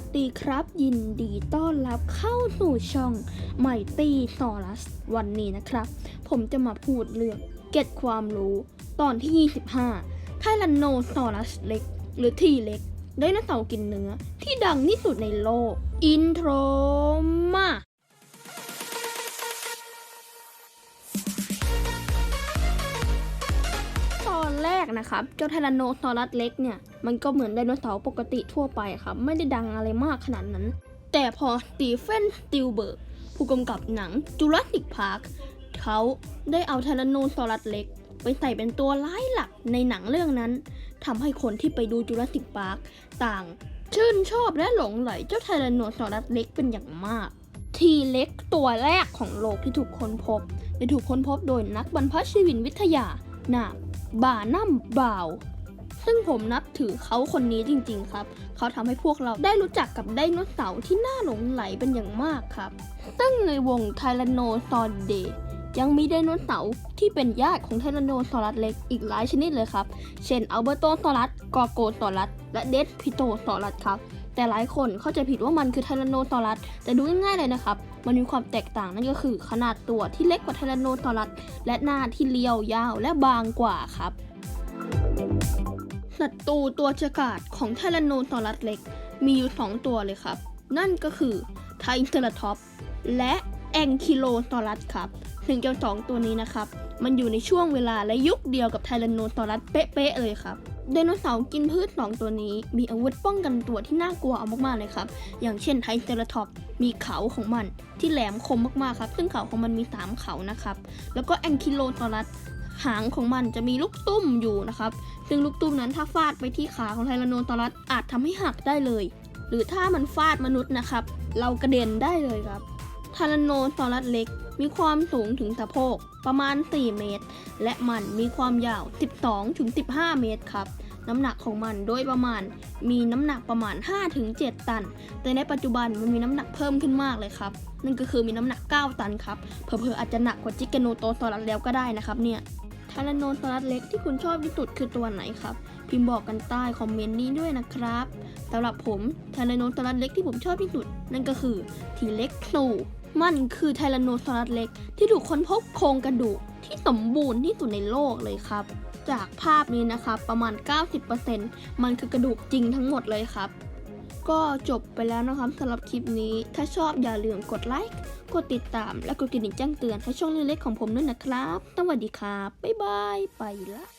วัสดีครับ ยินดีต้อนรับเข้าสู่ช่องไมตี้ซอรัสวันนี้นะครับ ผมจะมาพูดเรื่องเก็ตความรู้ ตอนที่ 25ไทแรนโนซอรัสเล็ก หรือทีเล็ก ไดโนเสาร์กินเนื้อที่ดังที่สุดในโลก อินโทร แรกนะครับ เจ้าไทแรนโนซอรัสเล็กเนี่ย มันก็เหมือนไดโนเสาร์ปกติทั่วไปครับ ไม่ได้ดังอะไรมากขนาดนั้น แต่พอสตีเฟนสติลเบิร์กผู้กำกับหนังจูราสสิกพาร์คเขาได้เอาไทแรนโนซอรัสเล็ก ไปใส่เป็นตัวร้ายหลักในหนังเรื่องนั้นทำให้คนที่ไปดูจูราสสิกพาร์คต่าง ชื่นชอบและหลงไหลเจ้าไทแรนโนซอรัสเล็กเป็นอย่างมากทีเล็กตัวแรกของโลกที่ถูกค้นพบ ได้ถูกค้นพบโดยนักบรรพชีวินวิทยานา บานัมบราว ซึ่งผมนับถือเขาคนนี้จริงๆครับ เขาทำให้พวกเราได้รู้จักกับไดโนเสาร์ที่น่าหลงไหลเป็นอย่างมากครับซึ่งในวงไทแรนโนซอร์เดยังมีไดโนเสาร์ที่เป็นญาติของไทแรนโนซอรัสเล็กอีกหลายชนิดเลยครับ เช่นอัลเบอร์โตซอรัสกอโกซอรัสและเดสพิโตซอรัสครับ แต่หลายคนเข้าใจผิดว่ามันคือไทแรนโนซอรัส แต่ดูง่ายๆเลยนะครับ มันมีความแตกต่างนั่นก็คือ ขนาดตัวที่เล็กกว่าไทแรนโนซอรัส และหน้าที่เรียวยาวและบางกว่าครับศัตรูตัวฉกาจของไทแรนโนซอรัสเล็ก มีอยู่ 2 ตัวเลยครับ นั่นก็คือไทเซราทอปและแองคิโลซอรัสครับถึงเจ้าสองตัวนี้นะครับ มันอยู่ในช่วงเวลาและยุคเดียวกับไทแรนโนซอรัสเป๊ะๆเลยครับ ไดโนเสาร์กินพืชสองตัวนี้ มีอาวุธป้องกันตัวที่น่ากลัวเอามากๆเลยครับ อย่างเช่นไทเซราทอปมีเขาของมัน ที่แหลมคมมากๆครับ ซึ่งเขาของมันมี 3 เขานะครับ แล้วก็แองคิโลซอรัสหางของมันจะมีลูกตุ้มอยู่นะครับ ซึ่งลูกตุ้มนั้นถ้าฟาดไปที่ขาของไทแรนโนซอรัสอาจทำให้หักได้เลย หรือถ้ามันฟาดมนุษย์นะครับ เรากระเด็นได้เลยครับไทแรนโนซอรัสเล็ก มีความสูงถึงสะโพกประมาณ 4 เมตร และมันมีความยาว 12ถึง15 เมตรครับ น้ำหนักของมันโดยประมาณมีน้ำหนักประมาณ5ถึง7ตัน แต่ในปัจจุบันมันมีน้ำหนักเพิ่มขึ้นมากเลยครับ นั่นก็คือมีน้ำหนัก 9 ตันครับ เผลอๆอาจจะหนักกว่าจิกเกโนโตซอรัสแล้วก็ได้นะครับเนี่ยทแรานโนซอรัสเล็กที่คุณชอบที่สุดคือตัวไหนครับ พิมพ์บอกกันใต้คอมเมนต์นี้ด้วยนะครับสำหรับผมทแรานโนซอรัสเล็กที่ผมชอบที่สุด นั่นก็คือทีเล็กซู มันคือไทแรนโนซอรัสเล็ก ที่ถูกค้นพบโครงกระดูกที่สมบูรณ์ที่สุดในโลกเลยครับ จากภาพนี้นะครับประมาณ 90%มันคือกระดูกจริงทั้งหมดเลยครับ ก็จบไปแล้วนะครับสำหรับคลิปนี้ ถ้าชอบอย่าลืมกดไลค์ กดติดตาม และกดกระดิ่งแจ้งเตือนให้ช่องเล็กๆของผมด้วยนะครับ สวัสดีครับ บ๊ายบาย ไปละ